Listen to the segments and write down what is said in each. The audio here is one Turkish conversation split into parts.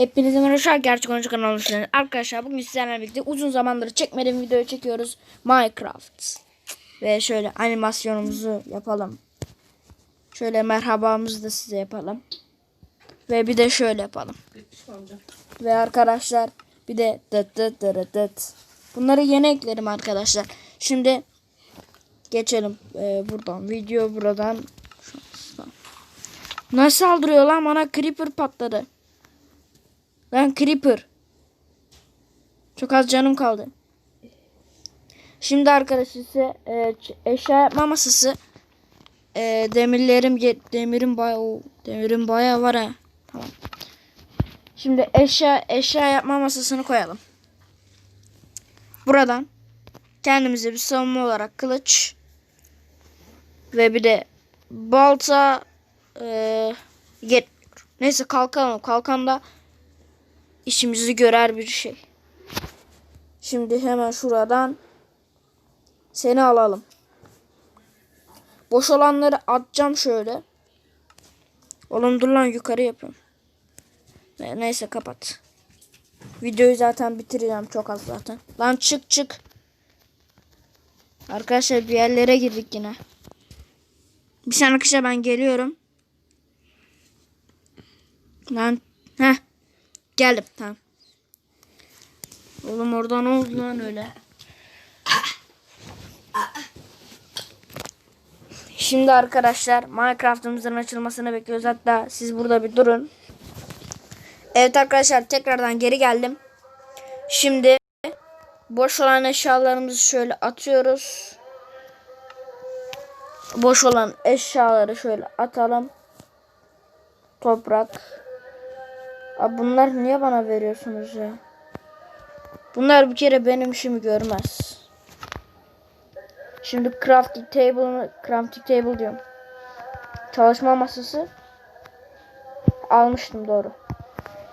Hepinize merhaba gerçek oyuncu kanalı hoş geldiniz. Arkadaşlar bugün sizlerle birlikte uzun zamandır çekmediğim videoyu çekiyoruz. Minecraft. Ve şöyle animasyonumuzu yapalım. Şöyle merhabamızı da size yapalım. Ve bir de şöyle yapalım. Ve arkadaşlar bir de dıt dıt dıt dıt. Bunları yeni eklerim arkadaşlar. Şimdi geçelim ee, buradan. Video buradan. Nasıl saldırıyor lan bana creeper patladı. Lan creeper. Çok az canım kaldı. Şimdi arkadaşlar size e, eşya yapma masası. E, demirlerim demirim bayağı demirim bayağı var ha. Tamam. Şimdi eşya eşya yapma masasını koyalım. Buradan kendimize bir savunma olarak kılıç ve bir de balta e, yetmiyor. Neyse kalkalım. Kalkanda işimizi görer bir şey. Şimdi hemen şuradan seni alalım. Boş olanları atacağım şöyle. Oğlum dur lan yukarı yapıyorum. Ne- Neyse kapat. Videoyu zaten bitireceğim çok az zaten. Lan çık çık. Arkadaşlar bir yerlere girdik yine. Bir arkadaşlar ben geliyorum. Lan heh. Geldim tamam. Oğlum orada ne oldu lan öyle? Şimdi arkadaşlar Minecraft'ımızın açılmasını bekliyoruz. Hatta siz burada bir durun. Evet arkadaşlar tekrardan geri geldim. Şimdi boş olan eşyalarımızı şöyle atıyoruz. Boş olan eşyaları şöyle atalım. Toprak. Abi bunlar niye bana veriyorsunuz ya? Bunlar bir kere benim işimi görmez. Şimdi crafting table crafting table diyorum. Çalışma masası almıştım doğru.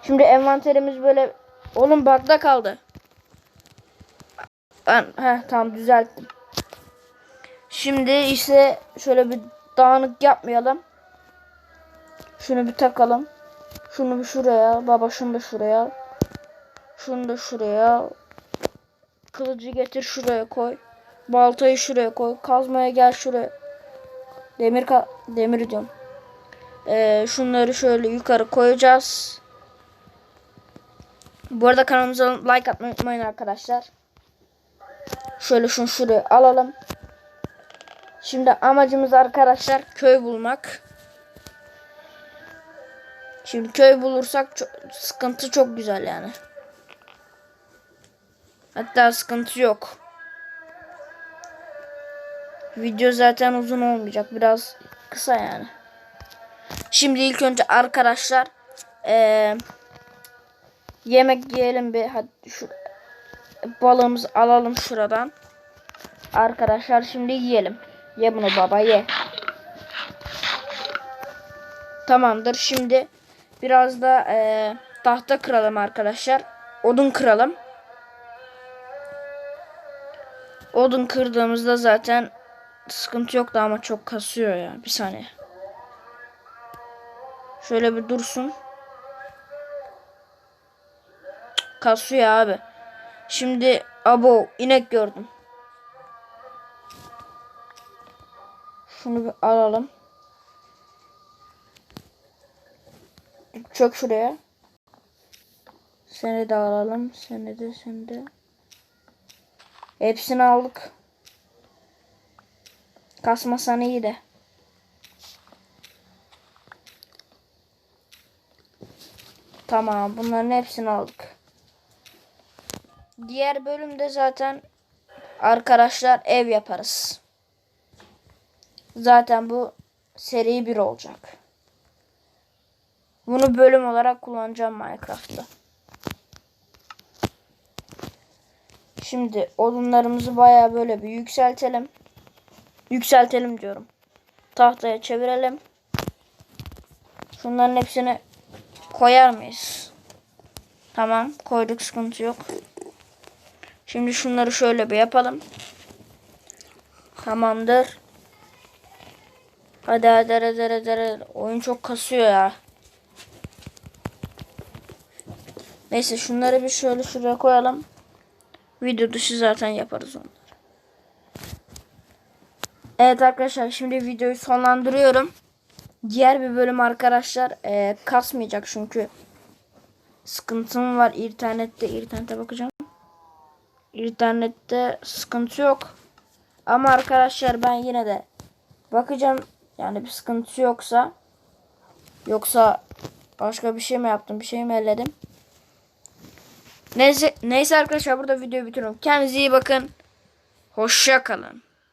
Şimdi envanterimiz böyle oğlum bug'da kaldı. Ben heh tamam düzelttim. Şimdi ise şöyle bir dağınık yapmayalım. Şunu bir takalım. Şunu şuraya. Baba şunu da şuraya. Şunu da şuraya. Kılıcı getir şuraya koy. Baltayı şuraya koy. Kazmaya gel şuraya. Demir ka demir diyorum. Ee, şunları şöyle yukarı koyacağız. Bu arada kanalımıza like atmayı unutmayın arkadaşlar. Şöyle şunu şuraya alalım. Şimdi amacımız arkadaşlar köy bulmak. Şimdi köy bulursak çok, sıkıntı çok güzel yani. Hatta sıkıntı yok. Video zaten uzun olmayacak. Biraz kısa yani. Şimdi ilk önce arkadaşlar eee, yemek yiyelim bir. Hadi şu balığımızı alalım şuradan. Arkadaşlar şimdi yiyelim. Ye bunu baba ye. Tamamdır. Şimdi biraz da eee, tahta kıralım arkadaşlar. Odun kıralım. Odun kırdığımızda zaten sıkıntı yoktu ama çok kasıyor ya. Bir saniye. Şöyle bir dursun. Kasıyor abi. Şimdi abo inek gördüm. Şunu bir alalım. Çök şuraya. Seni de alalım. Seni de seni de. Hepsini aldık. Kasmasan iyi de. Tamam bunların hepsini aldık. Diğer bölümde zaten arkadaşlar ev yaparız. Zaten bu seri bir olacak. Bunu bölüm olarak kullanacağım Minecraft'ta. Şimdi odunlarımızı baya böyle bir yükseltelim. Yükseltelim diyorum. Tahtaya çevirelim. Şunların hepsini koyar mıyız? Tamam koyduk sıkıntı yok. Şimdi şunları şöyle bir yapalım. Tamamdır. Hadi hadi hadi hadi, hadi. Oyun çok kasıyor ya. Neyse şunları bir şöyle şuraya koyalım. Video dışı zaten yaparız onları. Evet arkadaşlar şimdi videoyu sonlandırıyorum. Diğer bir bölüm arkadaşlar eee, kasmayacak çünkü sıkıntım var internette. internete bakacağım. İnternette sıkıntı yok. Ama arkadaşlar ben yine de bakacağım. Yani bir sıkıntı yoksa yoksa başka bir şey mi yaptım? Bir şey mi elledim? Neyse, neyse arkadaşlar burada videoyu bitiriyorum. Kendinize iyi bakın. Hoşça kalın.